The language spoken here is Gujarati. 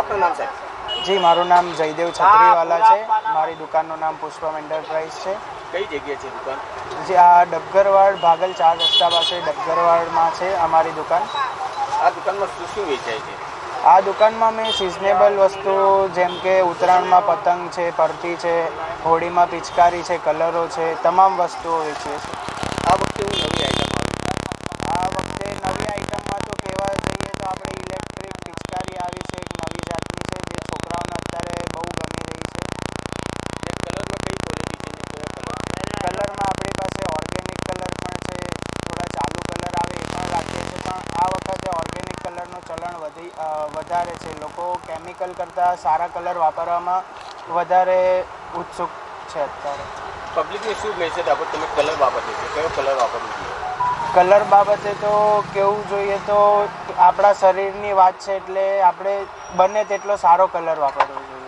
આપનું નામ સાહેબ જી મારું નામ જયદેવ છત્રીવાલા છે. મારી દુકાનનું નામ પુષ્પમ એન્ટરપ્રાઇઝ છે. કઈ જગ્યાએ છે દુકાન? જે આ ડબગરવાડ ભાગલ ચાર રસ્તા પાસે ડબગરવાડમાં છે અમારી દુકાન. આ દુકાનમાં શું શું વેચાય છે? આ દુકાનમાં મેં સિઝનેબલ વસ્તુ જેમ કે ઉત્તરાયણમાં પતંગ છે પરથી છે હોળીમાં પિચકારી છે કલરો છે તમામ વસ્તુઓ વેચીએ છીએ. કલરનું ચલણ વધી વધારે છે. લોકો કેમિકલ કરતાં સારા કલર વાપરવામાં વધારે ઉત્સુક છે અત્યારે. પબ્લિકને શું મેસેજ આપો? તમે કલર બાબતે કયો કલર વાપરવો જોઈએ? કલર બાબતે તો કેવું જોઈએ તો આપણા શરીરની વાત છે એટલે આપણે બને તેટલો સારો કલર વાપરવો જોઈએ.